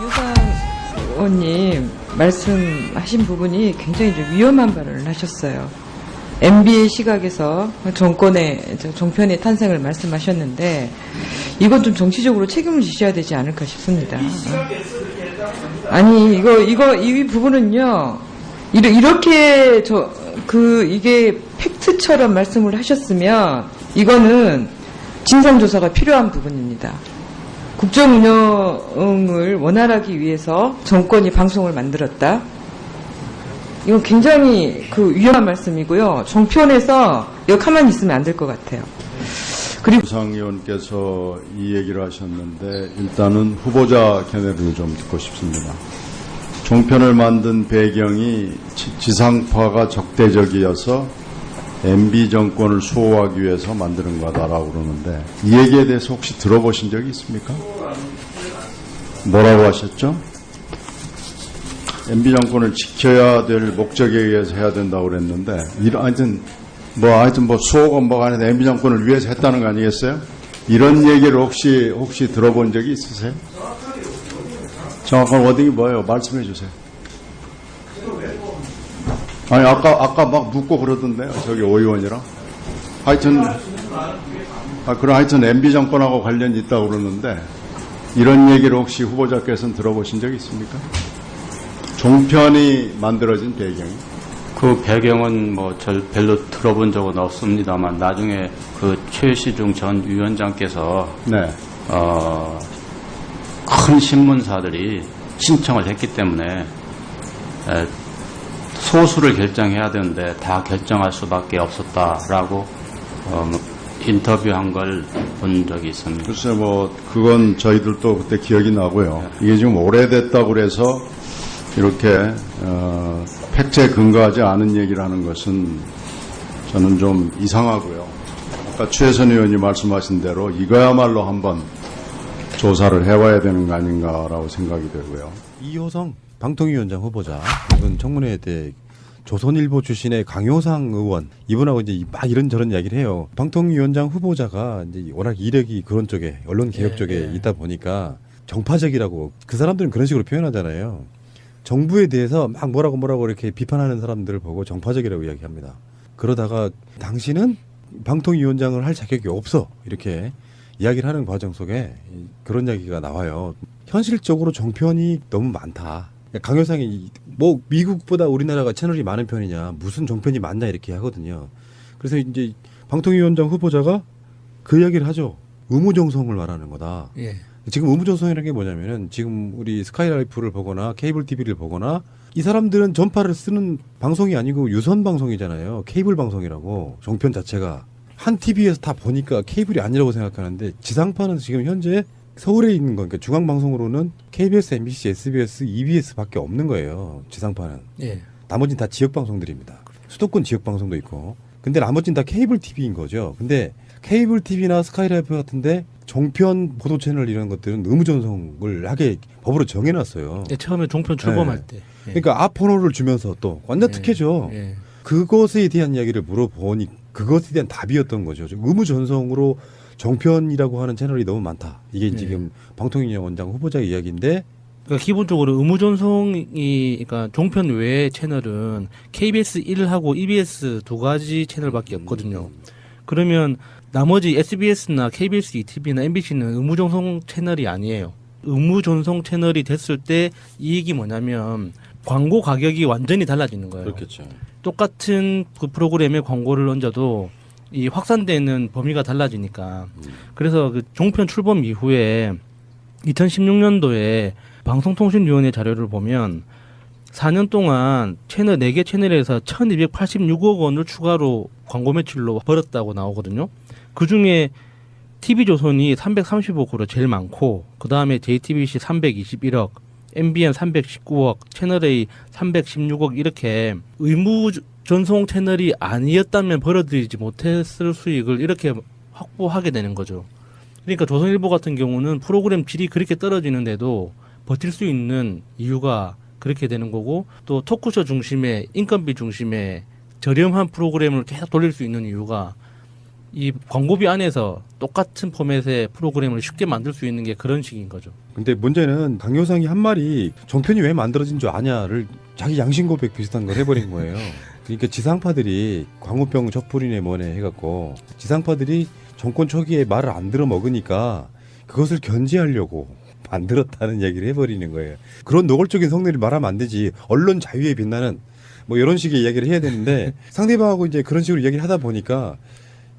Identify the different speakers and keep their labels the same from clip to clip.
Speaker 1: 유상 의원님 말씀하신 부분이 굉장히 좀 위험한 발언을 하셨어요. MB의 시각에서 정권의 저 정편의 탄생을 말씀하셨는데 이건 좀 정치적으로 책임을 지셔야 되지 않을까 싶습니다. 아니 이거 이거 이 부분은요 이렇게 저 그 이게 팩트처럼 말씀을 하셨으면 이거는 진상조사가 필요한 부분입니다. 국정 운영을 원활하기 위해서 정권이 방송을 만들었다. 이건 굉장히 그 위험한 말씀이고요. 정편에서 이거 가만히 있으면 안 될 것 같아요. 그리고
Speaker 2: 부상 의원께서 이 얘기를 하셨는데 일단은 후보자 견해를 좀 듣고 싶습니다. 종편을 만든 배경이 지- 지상파가 적대적이어서 MB 정권을 수호하기 위해서 만드는 거다라고 그러는데 이 얘기에 대해서 혹시 들어보신 적이 있습니까? 뭐라고 하셨죠? MB 정권을 지켜야 될 목적에 의해서 해야 된다고 그랬는데 이런 하여튼 뭐 하여튼 뭐 수호건 뭐가 아니라 MB 정권을 위해서 했다는 거 아니겠어요? 이런 얘기를 혹시 혹시 들어본 적이 있으세요? 정확한 워딩이 뭐예요? 말씀해 주세요. 아니 아까 아까 막 묻고 그러던데요. 저기 오 의원이랑 하여튼 아 그럼 하여튼 MB 정권하고 관련이 있다고 그러는데 이런 얘기를 혹시 후보자께서는 들어보신 적이 있습니까? 종편이 만들어진 배경이
Speaker 3: 그 배경은 뭐 절 별로 들어본 적은 없습니다만 나중에 그 최시중 전 위원장께서
Speaker 2: 네.
Speaker 3: 어, 큰 신문사들이 신청을 했기 때문에 에, 소수를 결정해야 되는데 다 결정할 수밖에 없었다라고 어, 인터뷰한 걸 본 적이 있습니다.
Speaker 2: 글쎄 뭐 그건 저희들도 그때 기억이 나고요. 이게 지금 오래됐다고 그래서 이렇게 어, 팩트에 근거하지 않은 얘기를 하는 것은 저는 좀 이상하고요. 아까 최선 의원이 말씀하신 대로 이거야말로 한번 조사를 해봐야 되는 거 아닌가라고 생각이 되고요.
Speaker 4: 이호성 방통위원장 후보자 이분 청문회 때 조선일보 출신의 강효상 의원 이분하고 이제 막 이런저런 이야기를 해요. 방통위원장 후보자가 이제 워낙 이력이 그런 쪽에 언론 개혁
Speaker 5: 예,
Speaker 4: 쪽에
Speaker 5: 예.
Speaker 4: 있다 보니까 정파적이라고 그 사람들은 그런 식으로 표현하잖아요. 정부에 대해서 막 뭐라고 뭐라고 이렇게 비판하는 사람들을 보고 정파적이라고 이야기합니다. 그러다가 당신은 방통위원장을 할 자격이 없어 이렇게 이야기를 하는 과정 속에 이- 그런 이야기가 나와요. 현실적으로 정편이 너무 많다. 강효상이 이- 뭐 미국보다 우리나라가 채널이 많은 편이냐 무슨 정편이 많냐 이렇게 하거든요. 그래서 이제 방통위원장 후보자가 그 이야기를 하죠. 의무정성을 말하는 거다.
Speaker 5: 예.
Speaker 4: 지금 의무정성이라는 게 뭐냐면은 지금 우리 스카이라이프를 보거나 케이블 TV를 보거나 이 사람들은 전파를 쓰는 방송이 아니고 유선 방송이잖아요. 케이블 방송이라고 정편 자체가 한 TV에서 다 보니까 케이블이 아니라고 생각하는데 지상파는 지금 현재 서울에 있는 거니까 중앙 방송으로는 KBS, MBC, SBS, EBS밖에 없는 거예요. 지상파는.
Speaker 5: 예.
Speaker 4: 나머지는 다 지역 방송들입니다. 수도권 지역 방송도 있고. 근데 나머지는 다 케이블 TV인 거죠. 근데 케이블 TV나 스카이라이프 같은데 정편 보도 채널 이런 것들은 의무 전송을 하게 법으로 정해놨어요.
Speaker 5: 예, 처음에 종편 출범할
Speaker 4: 네.
Speaker 5: 때. 예.
Speaker 4: 그러니까 앞 번호를 주면서 또 완전
Speaker 5: 예.
Speaker 4: 특혜죠.
Speaker 5: 예.
Speaker 4: 그것에 대한 이야기를 물어보니 그것에 대한 답이었던 거죠. 좀 의무 전송으로 정편이라고 하는 채널이 너무 많다. 이게
Speaker 5: 네.
Speaker 4: 지금 방통위원 원장 후보자의 이야기인데
Speaker 5: 그러니까 기본적으로 의무 전송이 그러니까 종편 외의 채널은 KBS 1하고 EBS 두 가지 채널밖에 없거든요. 그러면 나머지 SBS나 KBS, ETV나 MBC는 의무 전송 채널이 아니에요. 의무 전송 채널이 됐을 때 이익이 뭐냐면 광고 가격이 완전히 달라지는 거예요.
Speaker 4: 그렇겠죠.
Speaker 5: 똑같은 그 프로그램에 광고를 얹어도 이 확산되는 범위가 달라지니까 그래서 그 종편 출범 이후에 2016년도에 방송통신위원회 자료를 보면 4년 동안 채널 4개 채널에서 1286억 원을 추가로 광고 매출로 벌었다고 나오거든요. 그 중에 TV조선이 335억으로 제일 많고 그 다음에 JTBC 321억, MBN 319억, 채널A 316억 이렇게 의무 전송 채널이 아니었다면 벌어들이지 못했을 수익을 이렇게 확보하게 되는 거죠. 그러니까 조선일보 같은 경우는 프로그램 질이 그렇게 떨어지는데도 버틸 수 있는 이유가 그렇게 되는 거고 또 토크쇼 중심의 인건비 중심의 저렴한 프로그램을 계속 돌릴 수 있는 이유가 이 광고비 안에서 똑같은 포맷의 프로그램을 쉽게 만들 수 있는 게 그런 식인 거죠.
Speaker 4: 근데 문제는 강효상이 한 말이 종편이 왜 만들어진 줄 아냐를 자기 양심 고백 비슷한 걸 해버린 거예요. 그러니까 지상파들이 광우병 척불이네 뭐네 해갖고 지상파들이 정권 초기에 말을 안 들어 먹으니까 그것을 견제하려고 만들었다는 얘기를 해버리는 거예요. 그런 노골적인 성능을 말하면 안 되지. 언론 자유에 빛나는 뭐 이런 식의 이야기를 해야 되는데 상대방하고 이제 그런 식으로 이야기를 하다 보니까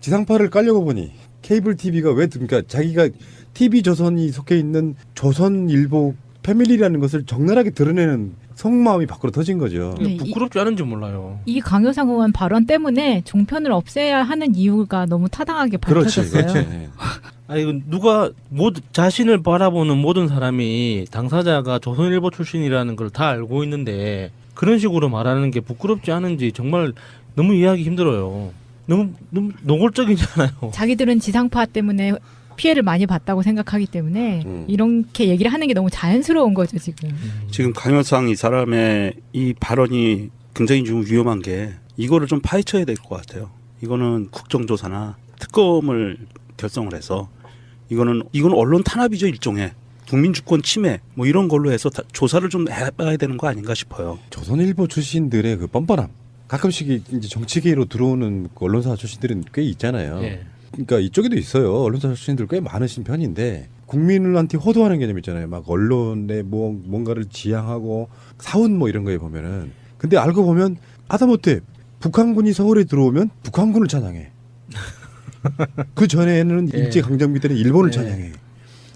Speaker 4: 지상파를 깔려고 보니 케이블 TV가 왜 그러니까 자기가 TV 조선이 속해 있는 조선일보 패밀리라는 것을 적나라하게 드러내는 속마음이 밖으로 터진 거죠.
Speaker 6: 네, 이-
Speaker 5: 부끄럽지 않은지 몰라요.
Speaker 6: 이 강효상 의원 발언 때문에 종편을 없애야 하는 이유가 너무 타당하게
Speaker 4: 그렇지,
Speaker 6: 밝혀졌어요.
Speaker 4: 그렇지.
Speaker 5: 아니 이건 누가 모두 자신을 바라보는 모든 사람이 당사자가 조선일보 출신이라는 걸 다 알고 있는데 그런 식으로 말하는 게 부끄럽지 않은지 정말 너무 이해하기 힘들어요. 너무 너무 노골적이잖아요.
Speaker 6: 자기들은 지상파 때문에 피해를 많이 봤다고 생각하기 때문에
Speaker 4: 음.
Speaker 6: 이렇게 얘기를 하는 게 너무 자연스러운 거죠 지금.
Speaker 7: 지금 강효상 이 사람의 이 발언이 굉장히 좀 위험한 게 이거를 좀 파헤쳐야 될 것 같아요. 이거는 국정조사나 특검을 결성을 해서 이거는 이건 언론 탄압이죠 일종의 국민 주권 침해 뭐 이런 걸로 해서 다- 조사를 좀 해봐야 되는 거 아닌가 싶어요.
Speaker 4: 조선일보 출신들의 그 뻔뻔함. 가끔씩 이제 정치계로 들어오는 그 언론사 출신들은 꽤 있잖아요.
Speaker 5: 예.
Speaker 4: 그러니까 이쪽에도 있어요. 언론사 출신들 꽤 많으신 편인데 국민한테 호도하는 개념 있잖아요. 막 언론에 뭐 뭔가를 지향하고 사훈 뭐 이런 거에 보면은 근데 알고 보면 하다못해 북한군이 서울에 들어오면 북한군을 찬양해. 그 전에는
Speaker 5: 예.
Speaker 4: 일제 강점기 때는 일본을
Speaker 5: 예.
Speaker 4: 찬양해.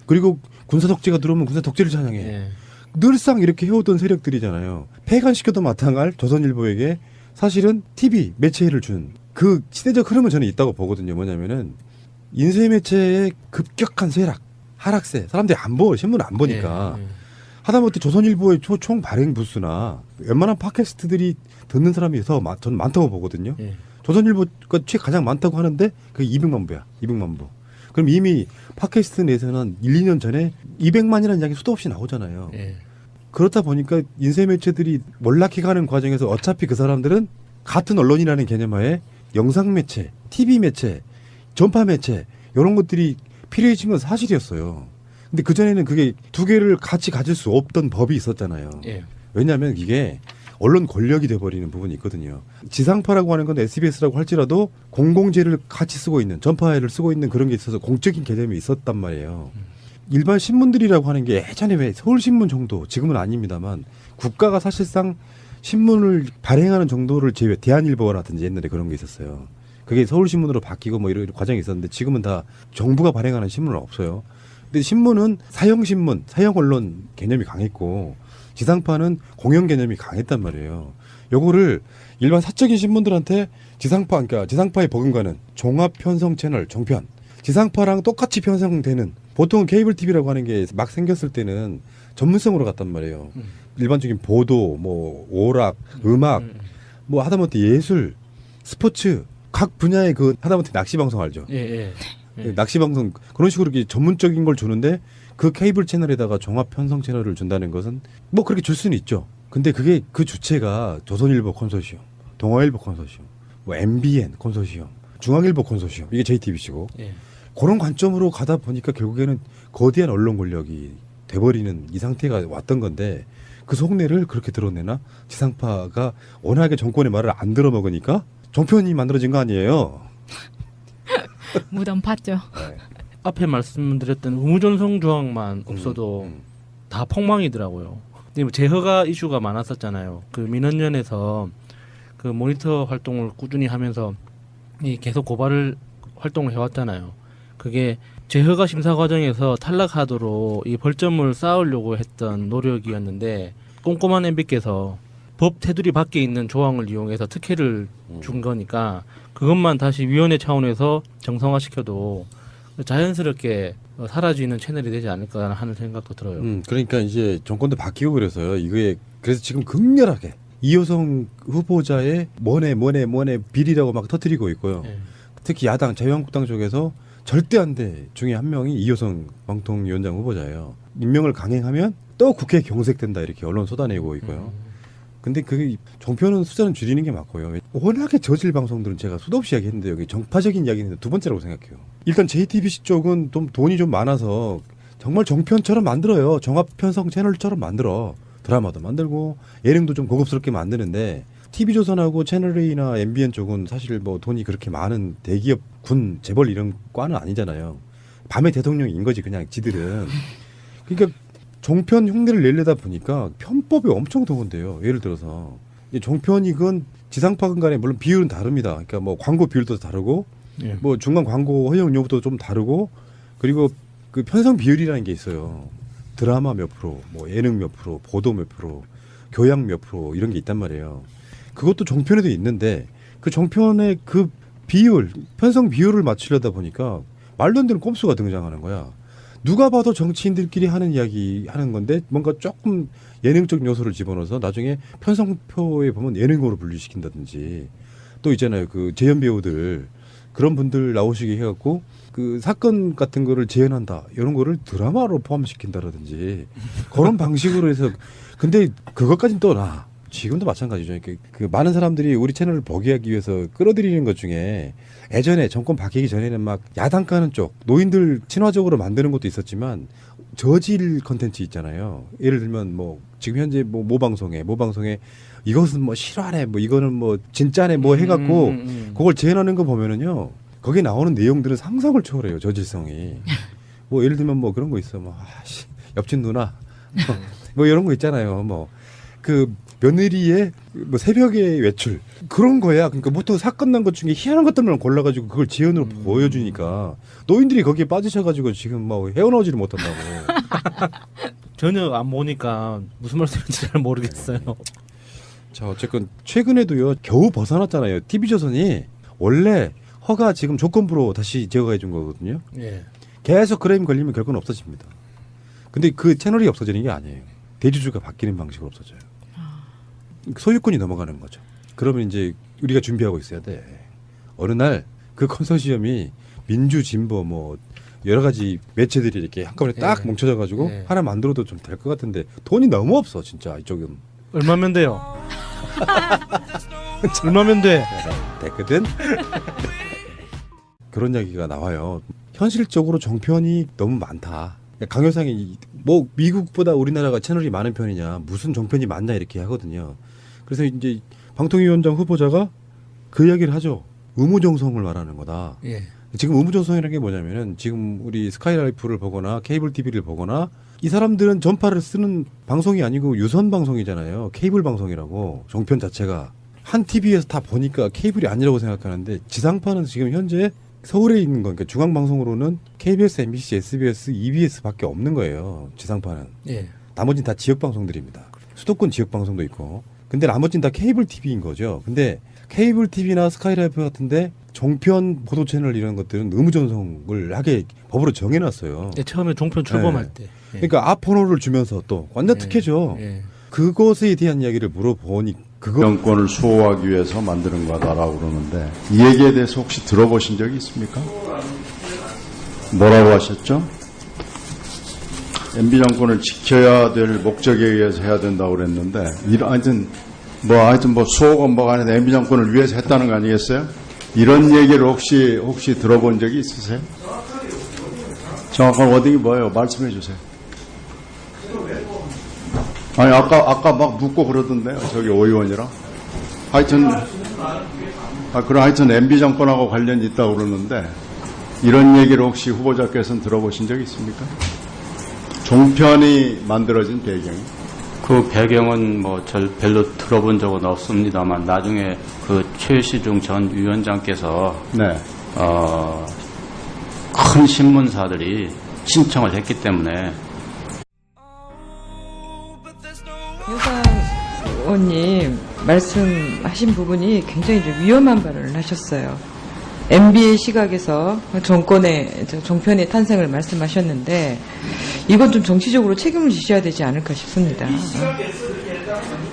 Speaker 4: 그리고 군사 독재가 들어오면 군사 독재를 찬양해.
Speaker 5: 예.
Speaker 4: 늘상 이렇게 해오던 세력들이잖아요. 폐간시켜도 마땅할 조선일보에게 사실은 TV 매체를 준 그 시대적 흐름은 저는 있다고 보거든요. 뭐냐면은 인쇄 매체의 급격한 쇠락, 하락세. 사람들이 안 보, 신문 안 보니까.
Speaker 5: 예, 예.
Speaker 4: 하다못해 조선일보의 초- 총 발행 부수나 웬만한 팟캐스트들이 듣는 사람이 더 많, 저는 많다고 보거든요.
Speaker 5: 예.
Speaker 4: 조선일보가 최 가장 많다고 하는데 그게 200만 부야. 200만 부. 그럼 이미 팟캐스트 내에서는 1, 2년 전에 200만이라는 이야기 수도 없이 나오잖아요.
Speaker 5: 예.
Speaker 4: 그렇다 보니까 인쇄 매체들이 몰락해 가는 과정에서 어차피 그 사람들은 같은 언론이라는 개념하에 영상 매체, TV 매체, 전파 매체 이런 것들이 필요해진 건 사실이었어요. 근데 그 전에는 그게 두 개를 같이 가질 수 없던 법이 있었잖아요.
Speaker 5: 예.
Speaker 4: 왜냐하면 이게 언론 권력이 돼버리는 부분이 있거든요. 지상파라고 하는 건 SBS라고 할지라도 공공재를 같이 쓰고 있는 전파를 쓰고 있는 그런 게 있어서 공적인 개념이 있었단 말이에요. 일반 신문들이라고 하는 게 예전에 왜 서울신문 정도 지금은 아닙니다만 국가가 사실상 신문을 발행하는 정도를 제외 대한일보라든지 옛날에 그런 게 있었어요. 그게 서울신문으로 바뀌고 뭐 이런 과정이 있었는데 지금은 다 정부가 발행하는 신문은 없어요. 근데 신문은 사형신문, 사형 언론 개념이 강했고 지상파는 공영 개념이 강했단 말이에요. 요거를 일반 사적인 신문들한테 지상파, 그러니까 지상파에 버금가는 종합 편성 채널 종편, 지상파랑 똑같이 편성되는 보통은 케이블 TV라고 하는 게 막 생겼을 때는 전문성으로 갔단 말이에요. 일반적인 보도, 뭐 오락, 음악,
Speaker 5: 음.
Speaker 4: 뭐 하다못해 예술, 스포츠 각 분야의 그 하다못해 낚시 방송 알죠?
Speaker 5: 예. 예. 예.
Speaker 4: 낚시 방송 그런 식으로 이렇게 전문적인 걸 주는데 그 케이블 채널에다가 종합 편성 채널을 준다는 것은 뭐 그렇게 줄 수는 있죠. 근데 그게 그 주체가 조선일보 컨소시엄, 동아일보 컨소시엄, 뭐 MBN 컨소시엄, 중앙일보 컨소시엄 이게 JTBC고
Speaker 5: 예.
Speaker 4: 그런 관점으로 가다 보니까 결국에는 거대한 언론 권력이 돼버리는 이 상태가 왔던 건데 그 속내를 그렇게 드러내나 지상파가 워낙에 정권의 말을 안 들어먹으니까 종편이 만들어진 거 아니에요.
Speaker 6: 무덤 팠죠.
Speaker 5: 앞에 말씀드렸던 의무전송 조항만 없어도
Speaker 4: 음.
Speaker 5: 다 폭망이더라고요. 근데 뭐 재허가 이슈가 많았었잖아요. 그 민원연에서 그 모니터 활동을 꾸준히 하면서 이 계속 고발을 활동을 해왔잖아요. 그게 재허가 심사 과정에서 탈락하도록 이 벌점을 쌓으려고 했던 노력이었는데 꼼꼼한 MB께서 법 테두리 밖에 있는 조항을 이용해서 특혜를 준 거니까 그것만 다시 위원회 차원에서 정상화시켜도 자연스럽게 어, 사라지는 채널이 되지 않을까 하는 생각도 들어요.
Speaker 4: 음, 그러니까 이제 정권도 바뀌고 그래서요. 이거에 그래서 지금 극렬하게 이호성 후보자의 뭐네 뭐네 뭐네 비리라고 막 터뜨리고 있고요.
Speaker 5: 예.
Speaker 4: 특히 야당 자유한국당 쪽에서 절대 안 돼 중에 한 명이 이호성 방통위원장 후보자예요. 임명을 강행하면 또 국회 경색된다 이렇게 언론 쏟아내고 있고요. 근데 그 종편은 숫자는 줄이는 게 맞고요. 워낙에 저질 방송들은 제가 수도 없이 이야기했는데 여기 정파적인 이야기는 두 번째라고 생각해요. 일단 JTBC 쪽은 좀 돈이 좀 많아서 정말 종편처럼 만들어요. 종합 편성 채널처럼 만들어. 드라마도 만들고 예능도 좀 고급스럽게 만드는데 TV조선하고 채널A나 MBN 쪽은 사실 뭐 돈이 그렇게 많은 대기업 군 재벌 이런 과는 아니잖아요. 밤의 대통령인 거지 그냥 지들은. 그러니까 종편 흉내를 내려다 보니까 편법이 엄청 더운데요. 예를 들어서 이제 종편이건 지상파건 간에 물론 비율은 다릅니다. 그러니까 뭐 광고 비율도 다르고
Speaker 5: 예.
Speaker 4: 뭐 중간 광고 허용 여부도 좀 다르고 그리고 그 편성 비율이라는 게 있어요. 드라마 몇 프로, 뭐 예능 몇 프로, 보도 몇 프로, 교양 몇 프로 이런 게 있단 말이에요. 그것도 종편에도 있는데 그 종편의 그 비율, 편성 비율을 맞추려다 보니까 말도 안 되는 꼼수가 등장하는 거야. 누가 봐도 정치인들끼리 하는 이야기 하는 건데 뭔가 조금 예능적 요소를 집어넣어서 나중에 편성표에 보면 예능으로 분류시킨다든지 또 있잖아요. 그 재연 배우들 그런 분들 나오시게 해갖고 그 사건 같은 거를 재현한다 이런 거를 드라마로 포함시킨다라든지 그런 방식으로 해서 근데 그것까진 또 나. 지금도 마찬가지죠. 그 많은 사람들이 우리 채널을 보게 하기 위해서 끌어들이는 것 중에 예전에 정권 바뀌기 전에는 막 야당 까는 쪽 노인들 친화적으로 만드는 것도 있었지만 저질 컨텐츠 있잖아요. 예를 들면 뭐 지금 현재 뭐 모방송에 모방송에 이것은 뭐 실화네 뭐 이거는 뭐 진짜네 뭐 해갖고
Speaker 5: 음, 음, 음.
Speaker 4: 그걸 재현하는 거 보면은요 거기에 나오는 내용들은 상상을 초월해요 저질성이 뭐 예를 들면 뭐 그런 거 있어 뭐 아씨 옆집 누나 뭐, 뭐 이런 거 있잖아요 뭐 그 며느리의 뭐 새벽에 외출 그런 거야 그러니까 보통 사건 난 것 중에 희한한 것들만 골라가지고 그걸 재현으로 보여주니까 노인들이 거기에 빠지셔가지고 지금 뭐 헤어나오지를 못한다고
Speaker 5: 전혀 안 보니까 무슨 말씀인지 잘 모르겠어요.
Speaker 4: 자 어쨌건 최근에도요 겨우 벗어났잖아요 TV조선이 원래 허가 지금 조건부로 다시 제거해 준 거거든요
Speaker 5: 예.
Speaker 4: 계속 그램 걸리면 결국은 없어집니다. 근데 그 채널이 없어지는 게 아니에요. 대주주가 바뀌는 방식으로 없어져요. 소유권이 넘어가는 거죠. 그러면 이제 우리가 준비하고 있어야 돼. 어느 날 그 컨소시엄이 민주 진보 뭐 여러 가지 매체들이 이렇게 한꺼번에 딱
Speaker 5: 예.
Speaker 4: 뭉쳐져 가지고
Speaker 5: 예.
Speaker 4: 하나 만들어도 좀 될 것 같은데 돈이 너무 없어 진짜 이쪽은
Speaker 5: 얼마면 돼요? 얼마면 돼?
Speaker 4: 됐거든. 그런 이야기가 나와요. 현실적으로 정편이 너무 많다. 강효상이 뭐 미국보다 우리나라가 채널이 많은 편이냐, 무슨 정편이 많냐 이렇게 하거든요. 그래서 이제 방통위원장 후보자가 그 이야기를 하죠. 의무정성을 말하는 거다.
Speaker 5: 예.
Speaker 4: 지금 의무정성이라는 게 뭐냐면은 지금 우리 스카이라이프를 보거나 케이블 TV를 보거나 이 사람들은 전파를 쓰는 방송이 아니고 유선 방송이잖아요. 케이블 방송이라고 종편 자체가 한 TV에서 다 보니까 케이블이 아니라고 생각하는데 지상파는 지금 현재 서울에 있는 거니까 중앙 방송으로는 KBS, MBC, SBS, EBS밖에 없는 거예요. 지상파는
Speaker 5: 예.
Speaker 4: 나머지는 다 지역 방송들입니다. 수도권 지역 방송도 있고. 근데 나머지는 다 케이블 TV인 거죠. 근데 케이블 TV나 스카이라이프 같은데 종편 보도 채널 이런 것들은 의무 전송을 하게 법으로 정해놨어요.
Speaker 5: 예, 처음에 종편 출범할 때. 예.
Speaker 4: 그러니까 앞 번호를 주면서 또 완전
Speaker 5: 예.
Speaker 4: 특혜죠.
Speaker 5: 예.
Speaker 4: 그것에 대한 이야기를 물어보니 그거
Speaker 2: 정권을 수호하기 위해서 만드는 거다라고 그러는데 이 얘기에 대해서 혹시 들어보신 적이 있습니까? 뭐라고 하셨죠? MB 정권을 지켜야 될 목적에 의해서 해야 된다고 그랬는데 이런 하여튼 뭐 하여튼 뭐 수호건 뭐가 아니라 MB 정권을 위해서 했다는 거 아니겠어요? 이런 얘기를 혹시 혹시 들어본 적이 있으세요? 정확한 워딩이 뭐예요? 말씀해 주세요. 아니 아까 아까 막 묻고 그러던데요. 저기 오 의원이랑. 하여튼 아 그럼 하여튼 MB 정권하고 관련이 있다고 그러는데 이런 얘기를 혹시 후보자께서는 들어보신 적 있습니까? 종편이 만들어진 배경이.
Speaker 3: 그 배경은 뭐 절 별로 들어본 적은 없습니다만 나중에 그 최시중 전 위원장께서
Speaker 2: 네.
Speaker 3: 어, 큰 신문사들이 신청을 했기 때문에
Speaker 1: 의원님 말씀하신 부분이 굉장히 좀 위험한 발언을 하셨어요. MB의 시각에서 정권의 저 종편의 탄생을 말씀하셨는데 이건 좀 정치적으로 책임을 지셔야 되지 않을까 싶습니다.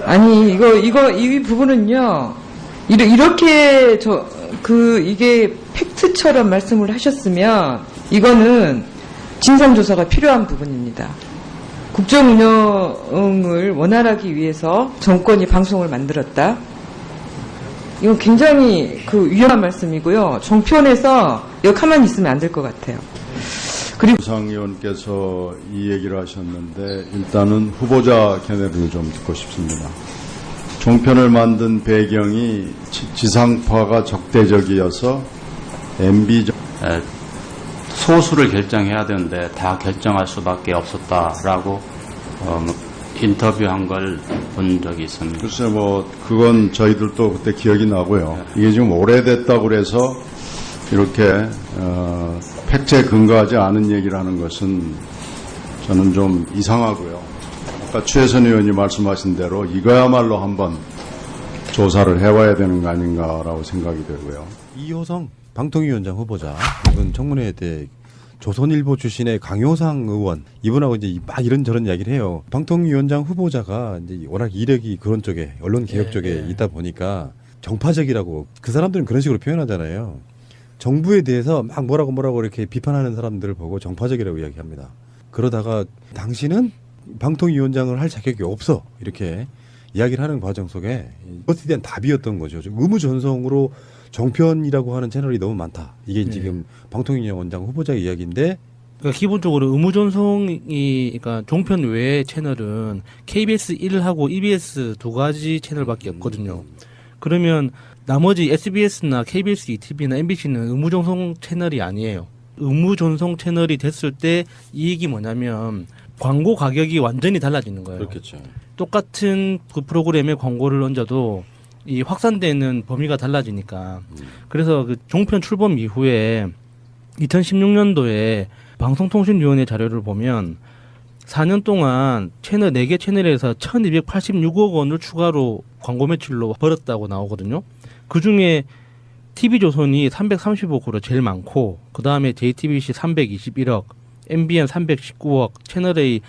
Speaker 1: 아니 이거 이거 이 부분은요 이렇게 저 그 이게 팩트처럼 말씀을 하셨으면 이거는 진상조사가 필요한 부분입니다. 국정 운영을 원활하기 위해서 정권이 방송을 만들었다. 이건 굉장히 그 위험한 말씀이고요. 정편에서 여기 가만히 있으면 안 될 것 같아요. 그리고
Speaker 2: 상 의원께서 이 얘기를 하셨는데 일단은 후보자 견해를 좀 듣고 싶습니다. 종편을 만든 배경이 지- 지상파가 적대적이어서 MB
Speaker 3: 소수를 결정해야 되는데 다 결정할 수밖에 없었다라고 어, 인터뷰한 걸 본 적이 있습니다.
Speaker 2: 글쎄 뭐 그건 저희들도 그때 기억이 나고요. 이게 지금 오래됐다고 그래서 이렇게 어, 팩트에 근거하지 않은 얘기를 하는 것은 저는 좀 이상하고요. 아까 최선 의원이 말씀하신 대로 이거야말로 한번 조사를 해봐야 되는 거 아닌가라고 생각이 되고요.
Speaker 4: 이호성 방통위원장 후보자 이분 청문회 때 조선일보 출신의 강효상 의원 이분하고 이제 막 이런저런 이야기를 해요. 방통위원장 후보자가 이제 워낙 이력이 그런 쪽에 언론 개혁
Speaker 5: 네,
Speaker 4: 쪽에
Speaker 5: 네.
Speaker 4: 있다 보니까 정파적이라고 그 사람들은 그런 식으로 표현하잖아요. 정부에 대해서 막 뭐라고 뭐라고 이렇게 비판하는 사람들을 보고 정파적이라고 이야기합니다. 그러다가 당신은 방통위원장을 할 자격이 없어 이렇게 이야기를 하는 과정 속에 그것에 대한 답이었던 거죠. 좀 의무전송으로 정편이라고 하는 채널이 너무 많다. 이게
Speaker 5: 네.
Speaker 4: 지금 방통위원장 후보자의 이야기인데
Speaker 5: 그러니까 기본적으로 의무 전송이 그러니까 종편 외의 채널은 KBS 1하고 EBS 두 가지 채널밖에 없거든요. 그러면 나머지 SBS나 KBS, ETV나 MBC는 의무 전송 채널이 아니에요. 의무 전송 채널이 됐을 때 이익이 뭐냐면 광고 가격이 완전히 달라지는 거예요. 똑같은 그 프로그램에 광고를 얹어도 이 확산되는 범위가 달라지니까 그래서 그 종편 출범 이후에 2016년도에 방송통신위원회 자료를 보면 4년 동안 채널 4개 채널에서 1286억 원을 추가로 광고 매출로 벌었다고 나오거든요. 그 중에 TV조선이 330억으로 제일 많고 그 다음에 JTBC 321억, MBN 319억, 채널A